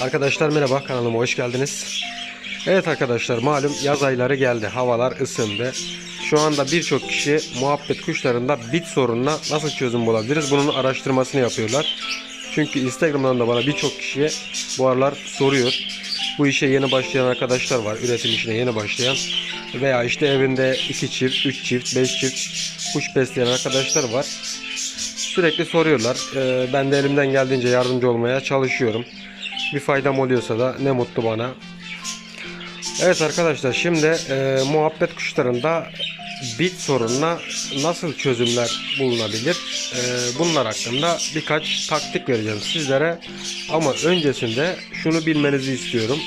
Arkadaşlar merhaba kanalıma hoş geldiniz. Evet arkadaşlar malum yaz ayları geldi. Havalar ısındı. Şu anda birçok kişi muhabbet kuşlarında bit sorununa nasıl çözüm bulabiliriz bunun araştırmasını yapıyorlar. Çünkü Instagram'dan da bana birçok kişi bu aralar soruyor. Bu işe yeni başlayan arkadaşlar var. Üretim işine yeni başlayan. Veya işte evinde 2 çift, 3 çift, 5 çift kuş besleyen arkadaşlar var. Sürekli soruyorlar. Ee, ben de elimden geldiğince yardımcı olmaya çalışıyorum. Bir faydam oluyorsa da ne mutlu bana. Evet arkadaşlar şimdi e, muhabbet kuşlarında bit sorununa nasıl çözümler bulunabilir? E, bunlar hakkında birkaç taktik vereceğim sizlere. Ama öncesinde şunu bilmenizi istiyorum.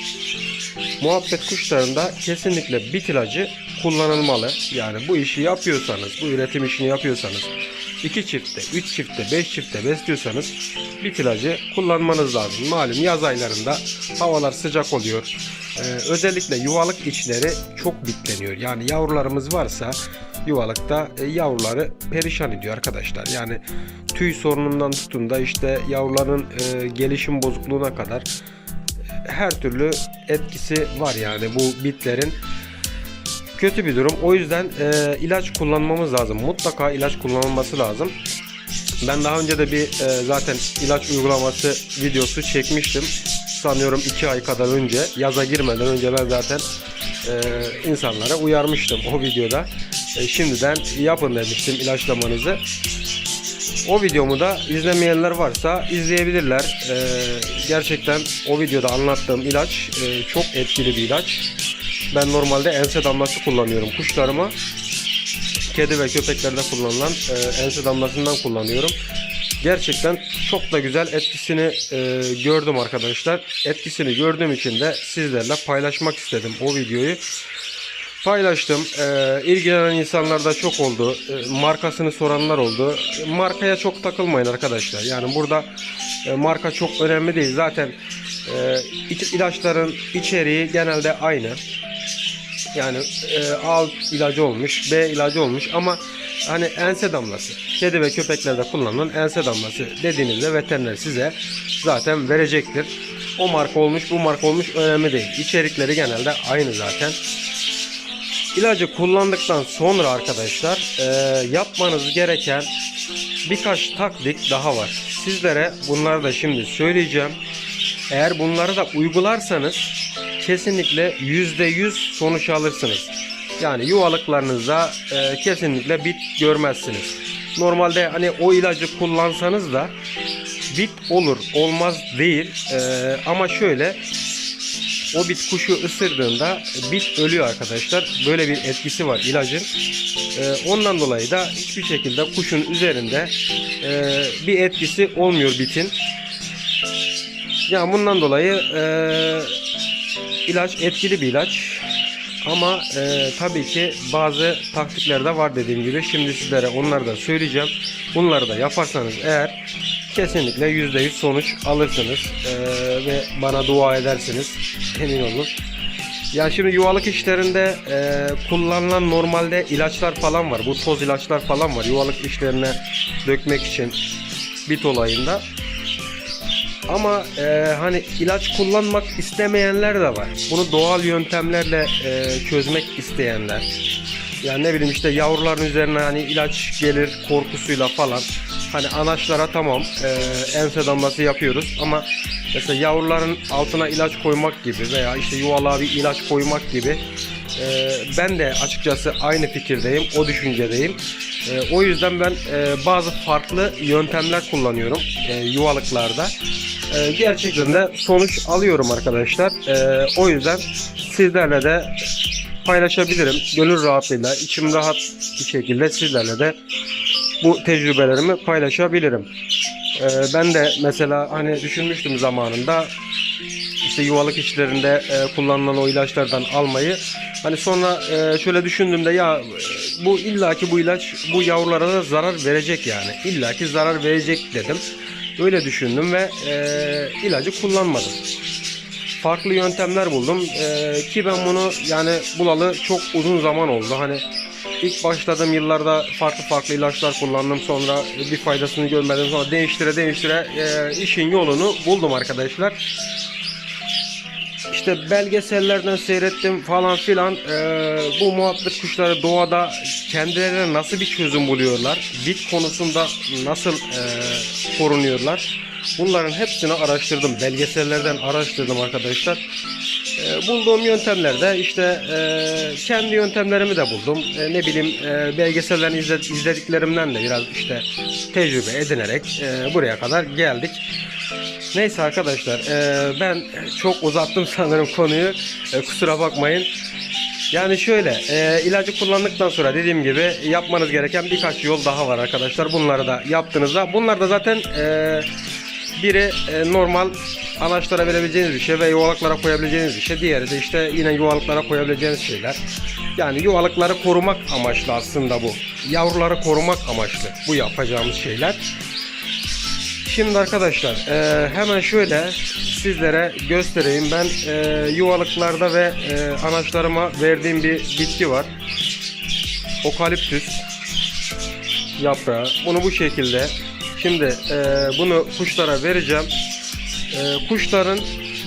Muhabbet kuşlarında kesinlikle bit ilacı kullanılmalı. Yani bu işi yapıyorsanız, bu üretim işini yapıyorsanız 2 çiftte, 3 çiftte, 5 çiftte besliyorsanız bit ilacı kullanmanız lazım. Malum yaz aylarında havalar sıcak oluyor. Ee, özellikle yuvalık içleri çok bitleniyor. Yani yavrularımız varsa yuvalıkta e, yavruları perişan ediyor arkadaşlar. Yani tüy sorunundan tutun da işte yavruların e, gelişim bozukluğuna kadar her türlü etkisi var yani bu bitlerin kötü bir durum. O yüzden e, ilaç kullanmamız lazım. Mutlaka ilaç kullanılması lazım. Ben daha önce de bir e, zaten ilaç uygulaması videosu çekmiştim. Sanıyorum 2 ay kadar önce yaza girmeden önce ben zaten e, insanlara uyarmıştım o videoda. E, şimdiden yapın demiştim ilaçlamanızı. O videomu da izlemeyenler varsa izleyebilirler. Ee, gerçekten o videoda anlattığım ilaç e, çok etkili bir ilaç. Ben normalde ense damlası kullanıyorum kuşlarıma. Kedi ve köpeklerde kullanılan e, ense damlasından kullanıyorum. Gerçekten çok da güzel etkisini e, gördüm arkadaşlar. Etkisini gördüğüm için de sizlerle paylaşmak istedim o videoyu paylaştım. Ee, ilgilenen insanlar da çok oldu. Ee, markasını soranlar oldu. Markaya çok takılmayın arkadaşlar. Yani burada e, marka çok önemli değil. Zaten e, ilaçların içeriği genelde aynı. Yani e, A ilacı olmuş, B ilacı olmuş ama hani ense damlası, kedi ve köpeklerde kullanılan ense damlası dediğinizde veteriner size zaten verecektir. O marka olmuş, bu marka olmuş önemli değil. İçerikleri genelde aynı zaten. İlacı kullandıktan sonra arkadaşlar e, yapmanız gereken birkaç taktik daha var. Sizlere bunları da şimdi söyleyeceğim. Eğer bunları da uygularsanız kesinlikle %100 sonuç alırsınız. Yani yuvalıklarınızda e, kesinlikle bit görmezsiniz. Normalde hani o ilacı kullansanız da bit olur olmaz değil. E, ama şöyle o bit kuşu ısırdığında bit ölüyor arkadaşlar. Böyle bir etkisi var ilacın. Ee, ondan dolayı da hiçbir şekilde kuşun üzerinde e, bir etkisi olmuyor bitin. Yani bundan dolayı e, ilaç etkili bir ilaç. Ama e, tabii ki bazı taktikler de var dediğim gibi. Şimdi sizlere onları da söyleyeceğim. Bunları da yaparsanız eğer kesinlikle %100 sonuç alırsınız. E, ve bana dua edersiniz. Emin olun. Ya şimdi yuvalık işlerinde e, kullanılan normalde ilaçlar falan var. Bu toz ilaçlar falan var. Yuvalık işlerine dökmek için bit olayında. Ama e, hani ilaç kullanmak istemeyenler de var. Bunu doğal yöntemlerle e, çözmek isteyenler. Yani ne bileyim işte yavruların üzerine hani ilaç gelir korkusuyla falan. Hani anaçlara tamam e, ense damlası yapıyoruz ama mesela yavruların altına ilaç koymak gibi veya işte yuvalığa bir ilaç koymak gibi e, ben de açıkçası aynı fikirdeyim, o düşüncedeyim. E, o yüzden ben e, bazı farklı yöntemler kullanıyorum e, yuvalıklarda. E, gerçekten de sonuç alıyorum arkadaşlar. E, o yüzden sizlerle de paylaşabilirim. Gönül rahatlığıyla, içim rahat bir şekilde sizlerle de bu tecrübelerimi paylaşabilirim. Ee, ben de mesela hani düşünmüştüm zamanında işte yuvalık işlerinde e, kullanılan o ilaçlardan almayı. Hani sonra e, şöyle düşündüğümde ya e, bu illaki bu ilaç bu yavrulara da zarar verecek yani. İllaki zarar verecek dedim. Öyle düşündüm ve e, ilacı kullanmadım farklı yöntemler buldum. Ee, ki ben bunu yani bulalı çok uzun zaman oldu. Hani ilk başladığım yıllarda farklı farklı ilaçlar kullandım. Sonra bir faydasını görmedim. Sonra değiştire değiştire e, işin yolunu buldum arkadaşlar. işte belgesellerden seyrettim falan filan. Ee, bu muhabbet kuşları doğada kendilerine nasıl bir çözüm buluyorlar? Bit konusunda nasıl e, korunuyorlar? Bunların hepsini araştırdım. Belgesellerden araştırdım arkadaşlar. Ee, bulduğum yöntemlerde işte e, kendi yöntemlerimi de buldum. E, ne bileyim e, belgesellerini izle- izlediklerimden de biraz işte tecrübe edinerek e, buraya kadar geldik. Neyse arkadaşlar e, ben çok uzattım sanırım konuyu. E, kusura bakmayın. Yani şöyle e, ilacı kullandıktan sonra dediğim gibi yapmanız gereken birkaç yol daha var arkadaşlar. Bunları da yaptığınızda bunlar da zaten e, biri e, normal anaçlara verebileceğiniz bir şey ve yuvalıklara koyabileceğiniz bir şey. Diğeri de işte yine yuvalıklara koyabileceğiniz şeyler. Yani yuvalıkları korumak amaçlı aslında bu. Yavruları korumak amaçlı bu yapacağımız şeyler. Şimdi arkadaşlar e, hemen şöyle sizlere göstereyim. Ben e, yuvalıklarda ve e, anaçlarıma verdiğim bir bitki var. Okaliptüs yaprağı. Bunu bu şekilde. Şimdi e, bunu kuşlara vereceğim. E, kuşların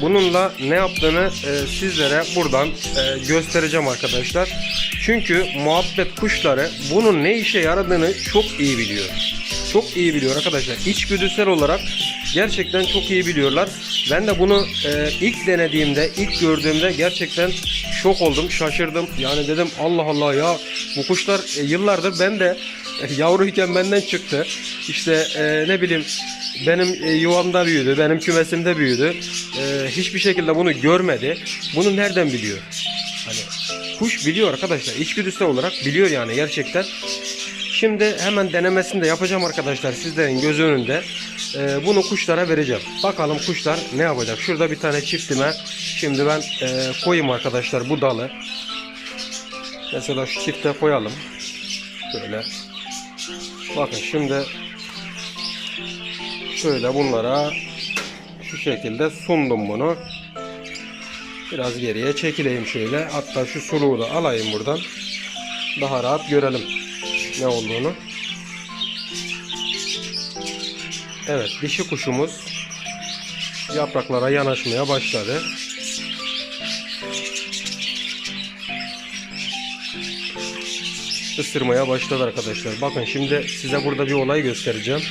bununla ne yaptığını e, sizlere buradan e, göstereceğim arkadaşlar. Çünkü muhabbet kuşları bunun ne işe yaradığını çok iyi biliyor. Çok iyi biliyor arkadaşlar. İçgüdüsel olarak gerçekten çok iyi biliyorlar. Ben de bunu e, ilk denediğimde, ilk gördüğümde gerçekten şok oldum, şaşırdım. Yani dedim Allah Allah ya bu kuşlar e, yıllardır ben de e, yavruyken benden çıktı. İşte e, ne bileyim benim e, yuvamda büyüdü, benim kümesimde büyüdü. E, hiçbir şekilde bunu görmedi. Bunu nereden biliyor? Hani kuş biliyor arkadaşlar. İçgüdüsel olarak biliyor yani gerçekten. Şimdi hemen denemesini de yapacağım arkadaşlar sizlerin göz önünde. Ee, bunu kuşlara vereceğim. Bakalım kuşlar ne yapacak. Şurada bir tane çiftime şimdi ben e, koyayım arkadaşlar bu dalı. Mesela şu çifte koyalım. Şöyle. Bakın şimdi şöyle bunlara şu şekilde sundum bunu. Biraz geriye çekileyim şöyle. Hatta şu suluğu da alayım buradan. Daha rahat görelim ne olduğunu. Evet dişi kuşumuz yapraklara yanaşmaya başladı. Isırmaya başladı arkadaşlar. Bakın şimdi size burada bir olay göstereceğim.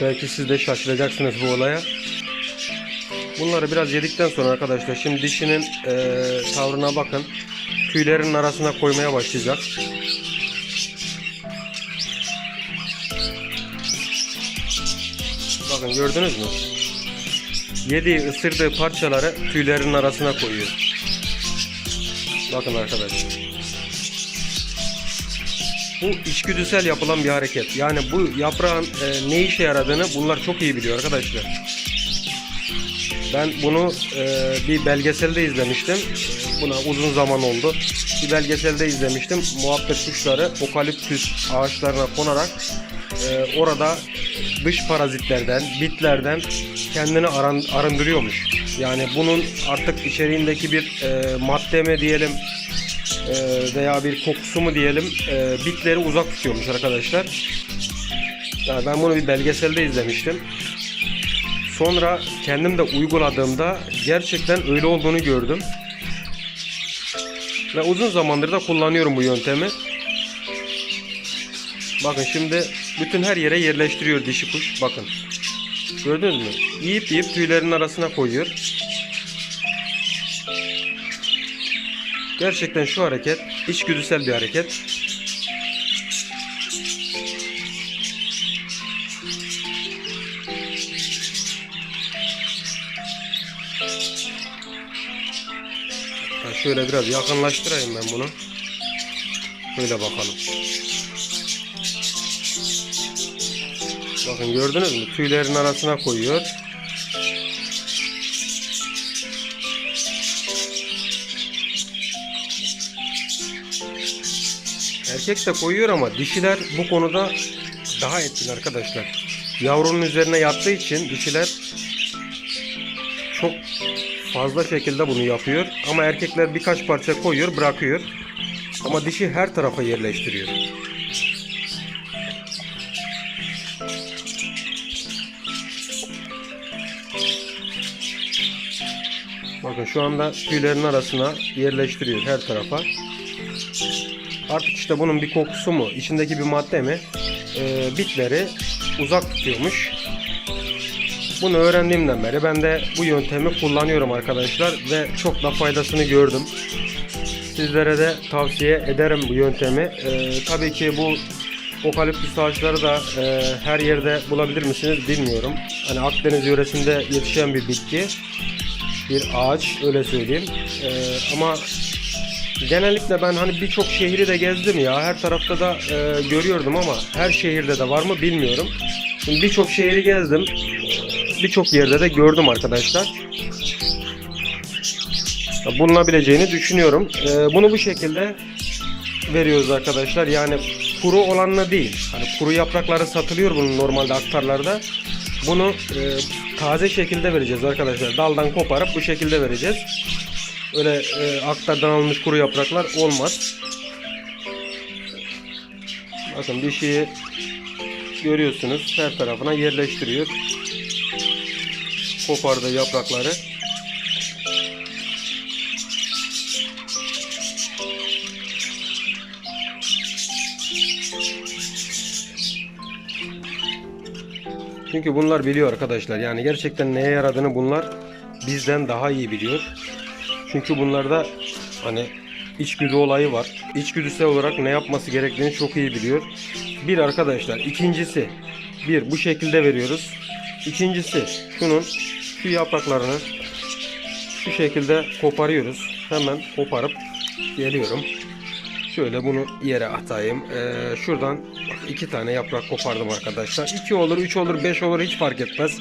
Belki siz de şaşıracaksınız bu olaya. Bunları biraz yedikten sonra arkadaşlar şimdi dişinin eee, tavrına bakın. Tüylerin arasına koymaya başlayacak. Bakın gördünüz mü? Yediği, ısırdığı parçaları tüylerin arasına koyuyor. Bakın arkadaşlar. Bu içgüdüsel yapılan bir hareket. Yani bu yaprağın e, ne işe yaradığını bunlar çok iyi biliyor arkadaşlar. Ben bunu e, bir belgeselde izlemiştim. Buna uzun zaman oldu. Bir belgeselde izlemiştim. Muhabbet kuşları okaliptüs ağaçlarına konarak e, orada dış parazitlerden, bitlerden kendini arındırıyormuş. Yani bunun artık içeriğindeki bir e, madde mi diyelim e, veya bir kokusu mu diyelim e, bitleri uzak tutuyormuş arkadaşlar. Yani ben bunu bir belgeselde izlemiştim. Sonra kendim de uyguladığımda gerçekten öyle olduğunu gördüm. Ve uzun zamandır da kullanıyorum bu yöntemi. Bakın şimdi bütün her yere yerleştiriyor dişi kuş. Bakın. Gördünüz mü? Yiyip yiyip tüylerin arasına koyuyor. Gerçekten şu hareket içgüdüsel bir hareket. Ha, şöyle biraz yakınlaştırayım ben bunu. Şöyle bakalım. Bakın gördünüz mü? Tüylerin arasına koyuyor. Erkek de koyuyor ama dişiler bu konuda daha etkili arkadaşlar. Yavrunun üzerine yattığı için dişiler çok fazla şekilde bunu yapıyor. Ama erkekler birkaç parça koyuyor, bırakıyor. Ama dişi her tarafa yerleştiriyor. Bakın şu anda tüylerin arasına yerleştiriyor her tarafa. Artık işte bunun bir kokusu mu, içindeki bir madde mi e, bitleri uzak tutuyormuş. Bunu öğrendiğimden beri ben de bu yöntemi kullanıyorum arkadaşlar ve çok da faydasını gördüm. Sizlere de tavsiye ederim bu yöntemi. Ee, tabii ki bu okaliptüs ağaçları da e, her yerde bulabilir misiniz bilmiyorum. Hani Akdeniz yöresinde yetişen bir bitki, bir ağaç öyle söyleyeyim. Ee, ama genellikle ben hani birçok şehri de gezdim ya. Her tarafta da e, görüyordum ama her şehirde de var mı bilmiyorum. Şimdi birçok şehri gezdim. Birçok yerde de gördüm arkadaşlar bulunabileceğini düşünüyorum. Ee, bunu bu şekilde veriyoruz arkadaşlar. Yani kuru olanla değil. Hani kuru yaprakları satılıyor bunun normalde aktarlarda. Bunu e, taze şekilde vereceğiz arkadaşlar. Daldan koparıp bu şekilde vereceğiz. Öyle e, aktardan alınmış kuru yapraklar olmaz. Bakın dişiyi görüyorsunuz her tarafına yerleştiriyor. Kopardığı yaprakları. Çünkü bunlar biliyor arkadaşlar. Yani gerçekten neye yaradığını bunlar bizden daha iyi biliyor. Çünkü bunlarda hani içgüdü olayı var. İçgüdüsel olarak ne yapması gerektiğini çok iyi biliyor. Bir arkadaşlar. ikincisi bir bu şekilde veriyoruz. İkincisi şunun şu yapraklarını şu şekilde koparıyoruz. Hemen koparıp geliyorum. Şöyle bunu yere atayım. Ee, şuradan iki tane yaprak kopardım arkadaşlar. İki olur, üç olur, beş olur hiç fark etmez.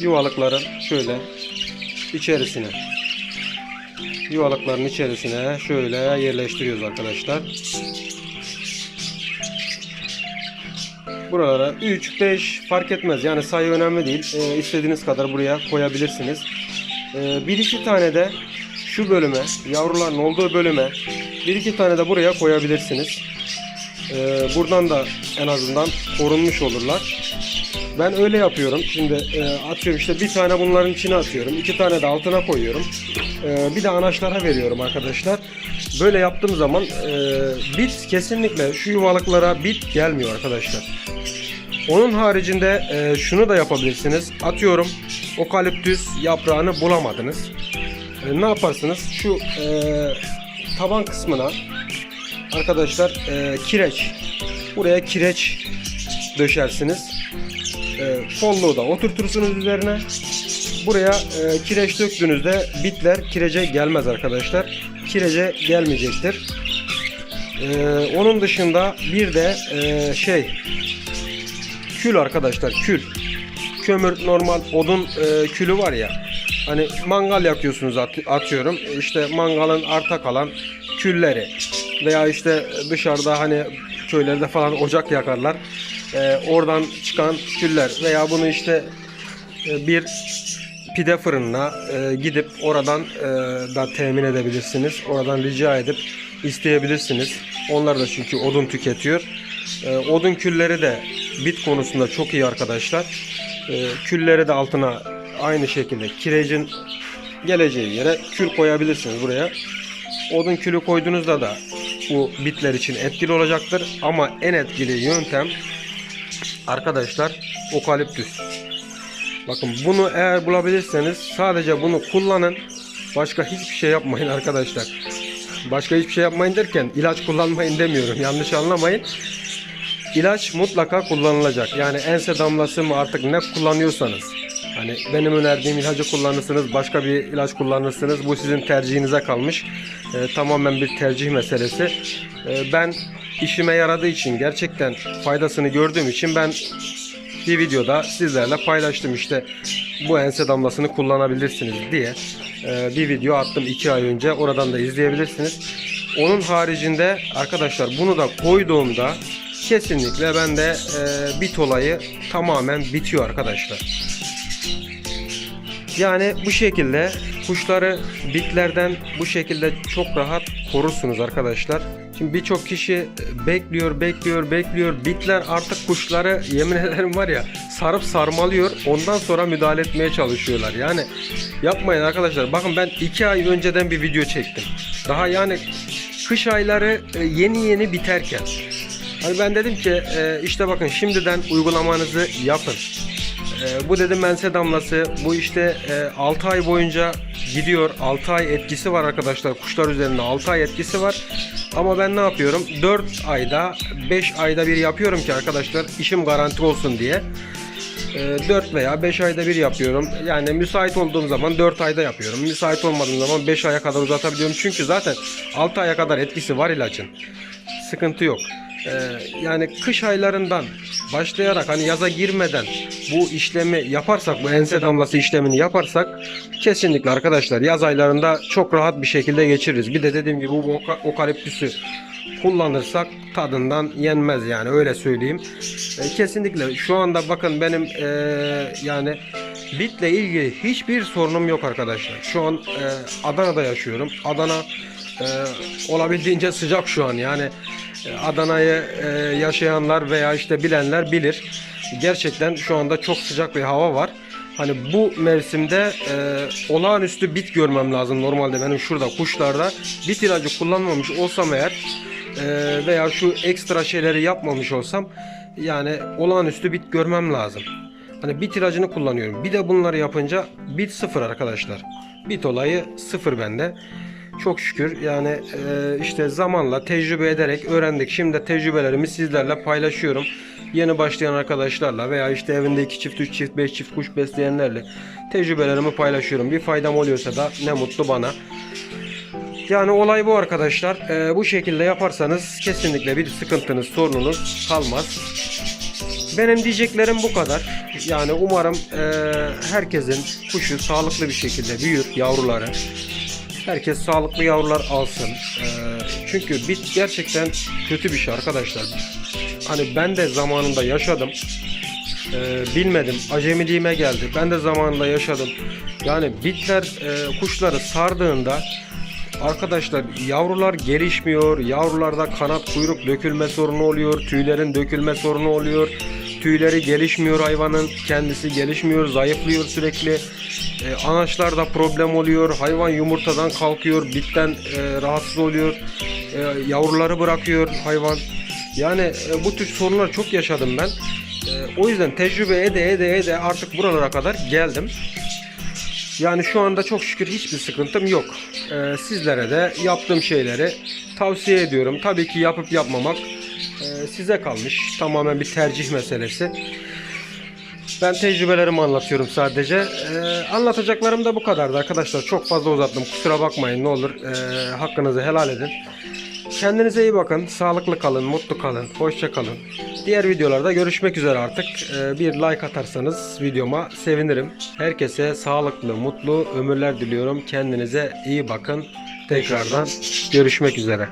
Yuvalıkların şöyle içerisine yuvalıkların içerisine şöyle yerleştiriyoruz arkadaşlar. Buralara 3, 5 fark etmez. Yani sayı önemli değil. Ee, istediğiniz kadar buraya koyabilirsiniz. Ee, bir iki tane de şu bölüme, yavruların olduğu bölüme bir iki tane de buraya koyabilirsiniz. Ee, buradan da en azından korunmuş olurlar. Ben öyle yapıyorum. Şimdi e, atıyorum işte bir tane bunların içine atıyorum. iki tane de altına koyuyorum. Ee, bir de anaçlara veriyorum arkadaşlar. Böyle yaptığım zaman e, bit kesinlikle şu yuvalıklara bit gelmiyor arkadaşlar. Onun haricinde e, şunu da yapabilirsiniz. Atıyorum okaliptüs yaprağını bulamadınız. E, ne yaparsınız? Şu e, taban kısmına arkadaşlar e, kireç buraya kireç döşersiniz. E, kolluğu da oturtursunuz üzerine. Buraya e, kireç döktüğünüzde bitler kirece gelmez arkadaşlar. Kirece gelmeyecektir. E, onun dışında bir de e, şey kül arkadaşlar kül. Kömür normal odun e, külü var ya. Hani mangal yakıyorsunuz at- atıyorum. İşte mangalın arta kalan külleri veya işte dışarıda hani köylerde falan ocak yakarlar. E, oradan çıkan küller veya bunu işte e, bir pide fırınına e, gidip oradan e, da temin edebilirsiniz. Oradan rica edip isteyebilirsiniz. Onlar da çünkü odun tüketiyor. E, odun külleri de bit konusunda çok iyi arkadaşlar. E, külleri de altına aynı şekilde kirecin geleceği yere kül koyabilirsiniz buraya. Odun külü koyduğunuzda da bu bitler için etkili olacaktır. Ama en etkili yöntem arkadaşlar okaliptüs. Bakın bunu eğer bulabilirseniz sadece bunu kullanın. Başka hiçbir şey yapmayın arkadaşlar. Başka hiçbir şey yapmayın derken ilaç kullanmayın demiyorum. Yanlış anlamayın. İlaç mutlaka kullanılacak. Yani ense damlası mı artık ne kullanıyorsanız. Hani benim önerdiğim ilacı kullanırsınız, başka bir ilaç kullanırsınız. Bu sizin tercihinize kalmış. Ee, tamamen bir tercih meselesi. Ee, ben işime yaradığı için gerçekten faydasını gördüğüm için ben bir videoda sizlerle paylaştım işte bu ense damlasını kullanabilirsiniz diye Ee, bir video attım 2 ay önce oradan da izleyebilirsiniz. Onun haricinde arkadaşlar bunu da koyduğumda kesinlikle bende e, bit olayı tamamen bitiyor arkadaşlar. Yani bu şekilde kuşları bitlerden bu şekilde çok rahat korursunuz arkadaşlar. Şimdi birçok kişi bekliyor, bekliyor, bekliyor. Bitler artık kuşları yemin ederim var ya sarıp sarmalıyor. Ondan sonra müdahale etmeye çalışıyorlar. Yani yapmayın arkadaşlar. Bakın ben 2 ay önceden bir video çektim. Daha yani kış ayları e, yeni yeni biterken. Hani ben dedim ki e, işte bakın şimdiden uygulamanızı yapın. E, bu dedim mense damlası. Bu işte 6 ay boyunca gidiyor. 6 ay etkisi var arkadaşlar. Kuşlar üzerinde 6 ay etkisi var. Ama ben ne yapıyorum? 4 ayda 5 ayda bir yapıyorum ki arkadaşlar işim garanti olsun diye. 4 veya 5 ayda bir yapıyorum. Yani müsait olduğum zaman 4 ayda yapıyorum. Müsait olmadığım zaman 5 aya kadar uzatabiliyorum. Çünkü zaten 6 aya kadar etkisi var ilacın. Sıkıntı yok. Ee, yani kış aylarından başlayarak hani yaza girmeden bu işlemi yaparsak bu ense damlası işlemini yaparsak kesinlikle arkadaşlar yaz aylarında çok rahat bir şekilde geçiririz. Bir de dediğim gibi bu oka- okaliptüsü kullanırsak tadından yenmez yani öyle söyleyeyim. E, kesinlikle şu anda bakın benim e, yani bitle ilgili hiçbir sorunum yok arkadaşlar. Şu an e, Adana'da yaşıyorum. Adana e, olabildiğince sıcak şu an yani e, Adana'yı e, yaşayanlar veya işte bilenler bilir. Gerçekten şu anda çok sıcak bir hava var. Hani bu mevsimde e, olağanüstü bit görmem lazım normalde benim şurada kuşlarda bit ilacı kullanmamış olsam eğer e, veya şu ekstra şeyleri yapmamış olsam yani olağanüstü bit görmem lazım. Hani bit ilacını kullanıyorum. Bir de bunları yapınca bit sıfır arkadaşlar. Bit olayı sıfır bende. Çok şükür yani e, işte zamanla tecrübe ederek öğrendik. Şimdi tecrübelerimi sizlerle paylaşıyorum. Yeni başlayan arkadaşlarla veya işte evinde 2 çift, 3 çift, 5 çift kuş besleyenlerle tecrübelerimi paylaşıyorum. Bir faydam oluyorsa da ne mutlu bana. Yani olay bu arkadaşlar. Ee, bu şekilde yaparsanız kesinlikle bir sıkıntınız, sorununuz kalmaz. Benim diyeceklerim bu kadar. Yani umarım e, herkesin kuşu sağlıklı bir şekilde büyür yavruları. Herkes sağlıklı yavrular alsın. E, çünkü bit gerçekten kötü bir şey arkadaşlar. Hani ben de zamanında yaşadım. E, bilmedim. Acemiliğime geldi. Ben de zamanında yaşadım. Yani bitler e, kuşları sardığında Arkadaşlar yavrular gelişmiyor. Yavrularda kanat kuyruk dökülme sorunu oluyor. Tüylerin dökülme sorunu oluyor. Tüyleri gelişmiyor hayvanın. Kendisi gelişmiyor. Zayıflıyor sürekli. E, anaçlarda problem oluyor. Hayvan yumurtadan kalkıyor. Bitten e, rahatsız oluyor. E, yavruları bırakıyor hayvan. Yani e, bu tür sorunlar çok yaşadım ben. E, o yüzden tecrübe ede ede ede artık buralara kadar geldim. Yani şu anda çok şükür hiçbir sıkıntım yok. Ee, sizlere de yaptığım şeyleri tavsiye ediyorum. Tabii ki yapıp yapmamak e, size kalmış. Tamamen bir tercih meselesi. Ben tecrübelerimi anlatıyorum sadece. Ee, anlatacaklarım da bu kadardı arkadaşlar. Çok fazla uzattım. Kusura bakmayın ne olur. Ee, hakkınızı helal edin. Kendinize iyi bakın. Sağlıklı kalın, mutlu kalın, hoşça kalın. Diğer videolarda görüşmek üzere artık. Ee, bir like atarsanız videoma sevinirim. Herkese sağlıklı, mutlu ömürler diliyorum. Kendinize iyi bakın. Tekrardan görüşmek üzere.